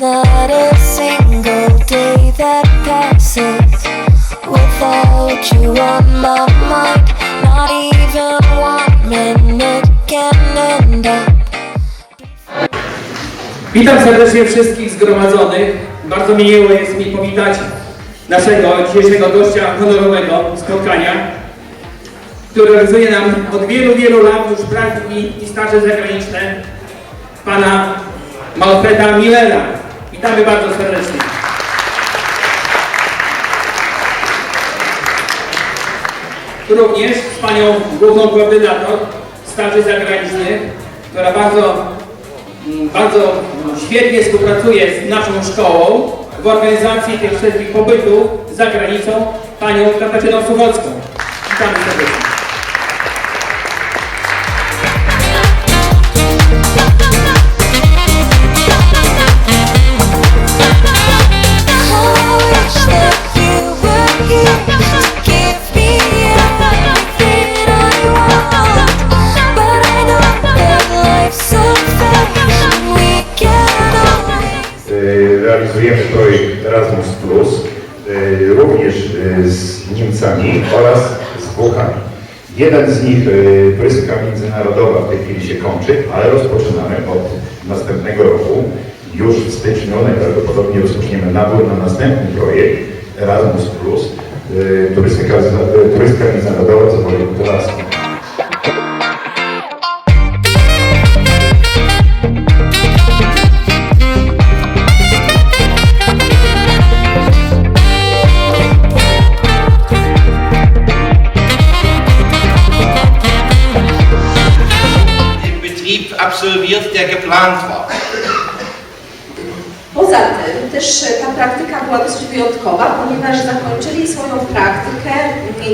not a single day that passes without you on my mind. Not even one minute can end up. Witam serdecznie wszystkich zgromadzonych. Bardzo mi miło jest mi powitać naszego dzisiejszego gościa honorowego spotkania, który realizuje nam od wielu, wielu lat już praktyki i staże zagraniczne, pana Malfreda Millera. Witamy bardzo serdecznie. Również z panią główną koordynator staży zagranicznych, która bardzo Mm, bardzo świetnie współpracuje z naszą szkołą w organizacji tych wszystkich pobytów za granicą, panią Katarzyną Suchocką. Witamy serdecznie. Niemcami oraz z Włochami. Jeden z nich, turystyka międzynarodowa, w tej chwili się kończy, ale rozpoczynamy od następnego roku. Już w styczniu najprawdopodobniej rozpoczniemy nabór na następny projekt Erasmus e, turystyka, turystyka międzynarodowa z Województwa Podlaskim. War. Poza tym też ta praktyka była dosyć wyjątkowa, ponieważ zakończyli swoją praktykę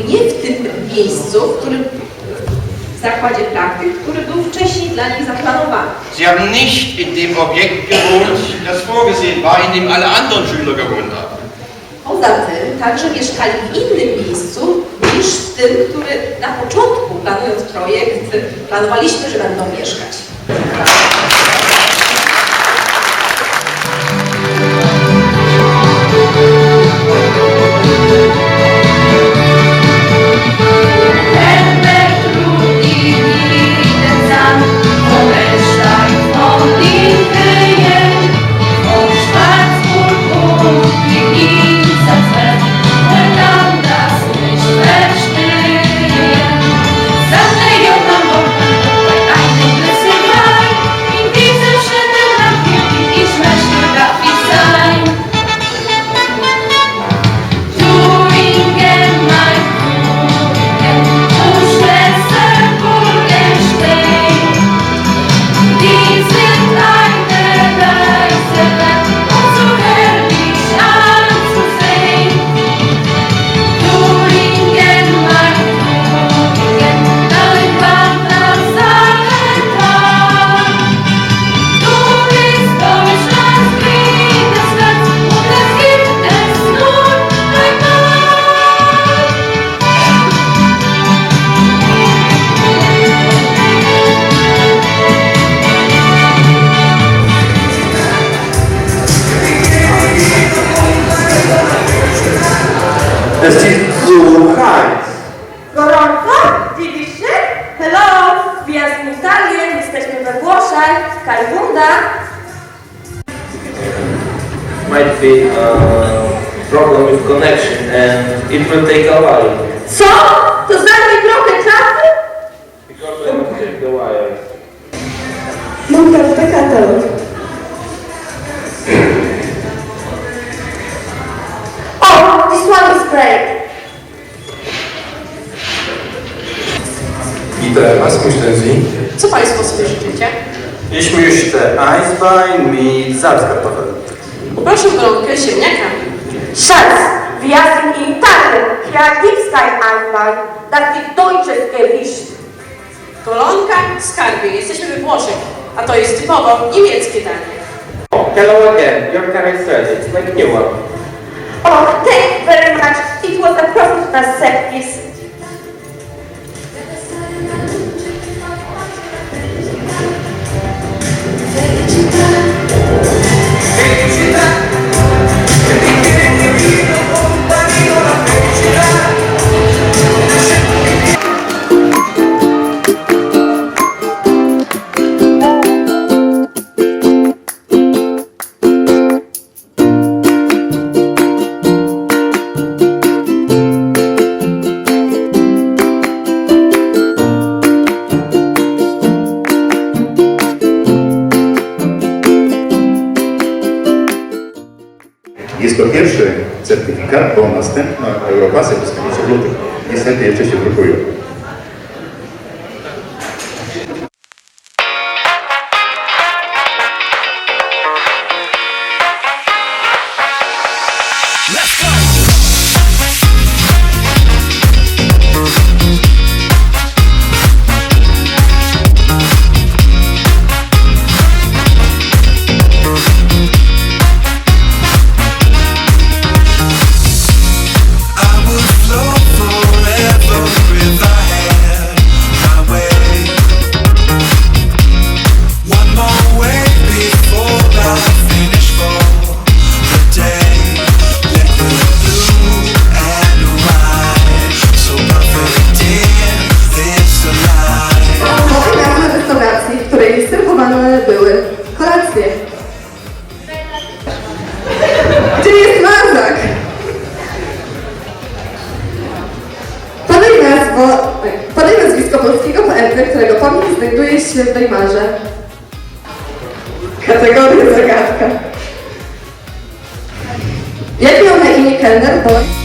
nie w tym miejscu, w którym w zakładzie praktyk, który był wcześniej dla nich zaplanowany. Sie haben nicht in dem Objekt gewohnt, das vorgesehen war, in dem alle anderen Schüler gewohnt haben. Poza tym także mieszkali w innym miejscu niż w tym, który na początku planując projekt planowaliśmy, że będą mieszkać. Kalbunda. might be a problem with connection and it will take a while Co? To zajmie trochę czasu? because I will check the wires. Mam kartę katalog. O! This one is great. Witam Was, Musztenzi. Co Państwo sobie życzycie? Ich möchte Eisbein mit Salzkartoffeln. Proszę gorączkę ziemniaka. Schatz, wir sind in Italien. Hier gibt's kein Einmal. Das ist deutsches Gericht. Golonka, skarbie. Jesteśmy we Włoszech, a to jest typowo niemieckie danie. Hello again, your car is ready. It's like new one. Oh, thank you very much. It was a professional service. 그러니까 더 마스터는 와서 무슨 소리도 이 상태에서 지금 보여요. W Weimarze. Kategoria zagadka. Jak miał na imię kelner, bo...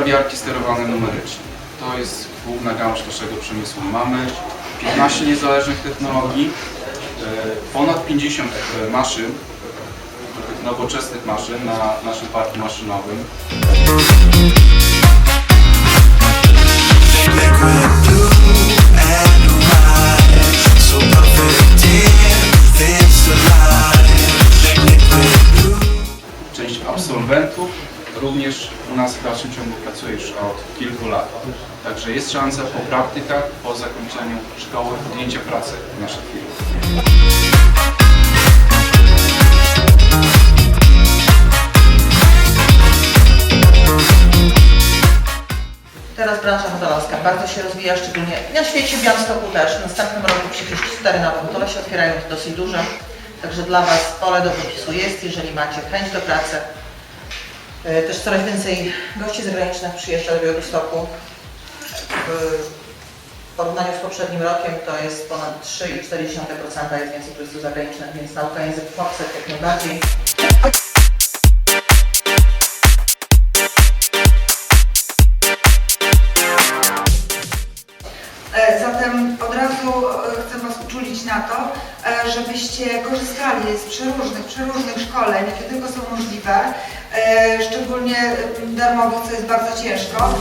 Obrabiarki sterowane numerycznie. To jest główna gałąź naszego przemysłu. Mamy 15 niezależnych technologii, e, ponad 50 e, maszyn, nowoczesnych maszyn na naszym parku maszynowym. Również u nas w dalszym ciągu pracuje już od kilku lat. Także jest szansa po praktykach, po zakończeniu szkoły podjęcia pracy w naszej firmie. Teraz branża hotelarska bardzo się rozwija, szczególnie na świecie, w Białymstoku też. W następnym roku przecież cztery nowe hotele się otwierają, to dosyć duże. Także dla Was pole do popisu jest, jeżeli macie chęć do pracy. E, Też coraz więcej gości zagranicznych przyjeżdża do Białegostoku. W porównaniu z poprzednim rokiem to jest ponad 3,4% jest więcej turystów zagranicznych, więc nauka języków obcych jak najbardziej. E, Zatem od razu e, chcę Was uczulić na to, e, żebyście korzystali z przeróżnych, przeróżnych szkoleń, jakie tylko są możliwe, e, e, darmowych, co jest bardzo ciężko.